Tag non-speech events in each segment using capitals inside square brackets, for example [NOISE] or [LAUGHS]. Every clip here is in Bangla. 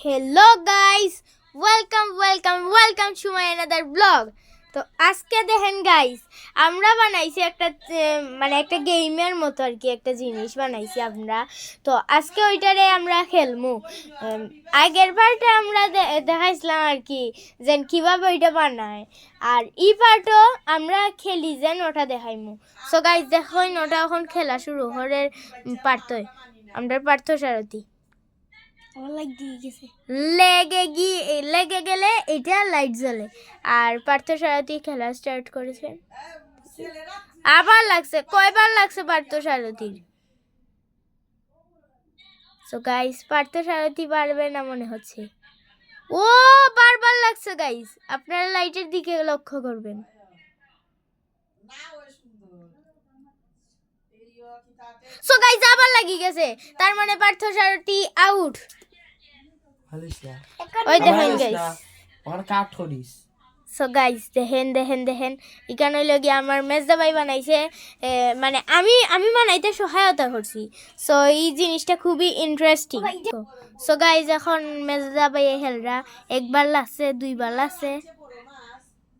Hello guys welcome welcome welcome to my another blog তো আজকে দেখেন গাইস আমরা বানাইছি একটা মানে একটা গেমের মতো আর কি, একটা জিনিস বানাইছি আমরা। তো আজকে ওইটারে আমরা খেলমু। আগের পার্টে আমরা দেখাইছিলাম আর কি, যেন কীভাবে ওইটা বানায়। আর ই পার্টও আমরা খেলি যেন ওটা দেখাইমু। সো গাইস দেখুন ওটা এখন খেলা শুরু হরের পারতই আমরা পার্থ সারথী আমার লাইক দিয়ে গেছে লেগে গিয়ে লেগে গেলে এটা লাইট জ্বলে। আর পার্থ সারথী খেলা স্টার্ট করেছেন আবার লাগছে, কয়বার লাগছে পার্থ সারথীর? সো গাইস পার্থ সারথী পারবে না মনে হচ্ছে। ও, বারবার লাগছে গাইস আপনারা লাইটের দিকে লক্ষ্য করবেন। সো গাইস আবার লাগি গেছে। তার মানে পার্থ সারথী আউট ওই দেখেন গাইস ওখানে কাঠ করিস সো গাইস দেখেন দেখেন দেখেন। এখানে হইল গিয়ে আমার মেজদা ভাই বানাইছে এ, মানে আমি আমি বানাইতে সহায়তা করছি। সো এই জিনিসটা খুবই ইন্টারেস্টিং সো গাইস এখন মেজদা ভাই হেলরা একবার লাগছে দুইবার লাগছে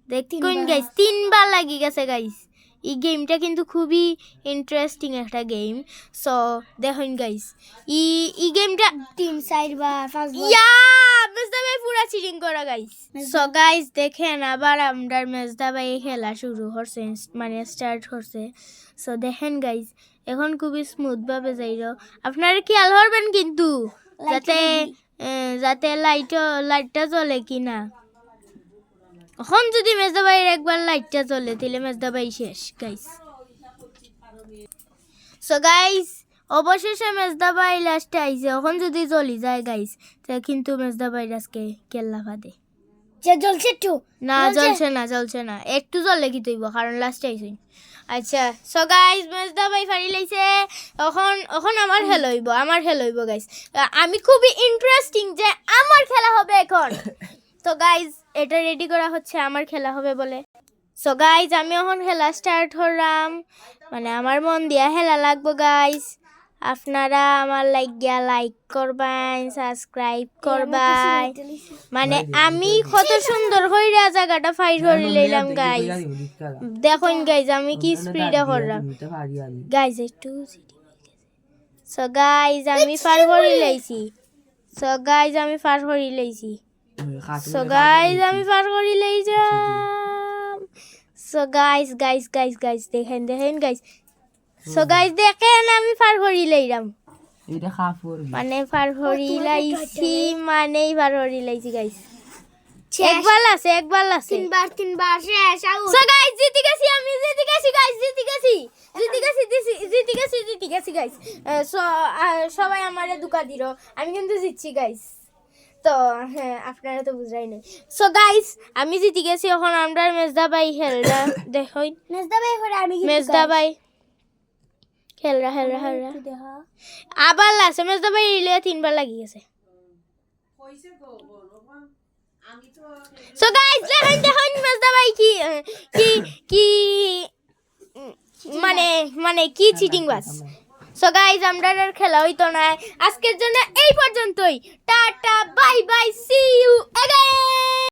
দেখুন গাইস তিনবার লাগি গেছে গাইস এই গেমটা কিন্তু খুবই ইন্টারেস্টিং একটা গেম সো দেখুন গাইস ই এই গেমটা তিন চার বা পাঁচ ইয়া মেজদা ভাই পুরা চিটিং করা গাইস সো গাইস দেখেন আবার আমরা মেজদা ভাই খেলা শুরু করছে মানে স্টার্ট করছে সো দেখেন গাইস এখন খুবই স্মুথ ভাবে যাইল। আপনারা খেয়াল করবেন কিন্তু? যাতে যাতে লাইট লাইটটা জ্বলে কিনা। এখন যদি মেজদা ভাইয়ের একবার লাইটটা জ্বলে তাহলে মেজদা ভাই শেষ গাইস সো গাইস অবশেষে মেজদা ভাই লাস্টে আইছে। এখন যদি জ্বলি যায় গাইস তা কিন্তু মেজদা ভাই আজকে কেল্লা ফাদে। যে জ্বলছে একটু। না জ্বলছে? না জ্বলছে না। একটু জ্বললে কি তৈব? কারণ লাস্টে আইছে আচ্ছা সো গাইস মেজদা ভাই ফাড়ি লাইছে। এখন এখন আমার খেলা হইব আমার খেলা হইব গাইস আমি খুবই ইন্টারেস্টিং যে আমার খেলা হবে এখন। [LAUGHS] তো গাইস এটা রেডি করা হচ্ছে আমার খেলা হবে বলে। সো গাইজ আমি এখন খেলা স্টার্ট করলাম মানে আমার মন দিয়া খেলা লাগবো গাইজ আপনারা আমার লাগিয়া লাইক করবেন সাবস্ক্রাইব করবেন মানে আমি কত সুন্দর হইরা জায়গাটা ফাইট করে লইলাম গাইজ দেখুন গাইজ আমি কি স্পিডে করলাম গাইজ একটু সো গাইজ আমি পার করে লাইছি। সো গাইজ আমি পার করে লাইছি। সো গাইজ আমি পার করে লাইলাম so guys guys guys guys দেখেন দেখেন গাইজ সো গাইজ দেখেন আমি পার করে লাইলাম এটা কাপড়। মানে পার করে লাইছি মানেই পার করে লাইছি শেষ। একবার আছে একবার আছে। তিনবার তিনবার শেষ আউট সো গাইজ জিতে গেছি আমি জিতে গেছি গাইজ জিতে গেছি জিতে গেছি জিতে গেছি জিতে গেছি গাইজ সো সবাই আমারে দুকা দিল। আমি কিন্তু জিতছি গাইজ তো হ্যাঁ আপনারা তো বুঝাই নাই। সো গাইজ আমি জিতে গেছি এখন আমরা মেজদা বাই খেলরা [COUGHS] দেখই। মেজদা ভাই আমি মেজদা খেলরা খেলরা খেলরা। আবার মেজদা ইলে তিনবার লাগি গেছে। সো গাইজ দেখেন দেখেন মেজদা ভাই কি কি কি মানে মানে কি চিটিং বাস সো গাইজ আমরা আর খেলা হইতো না। আজকের জন্য এই পর্যন্তই। Tata bye bye see you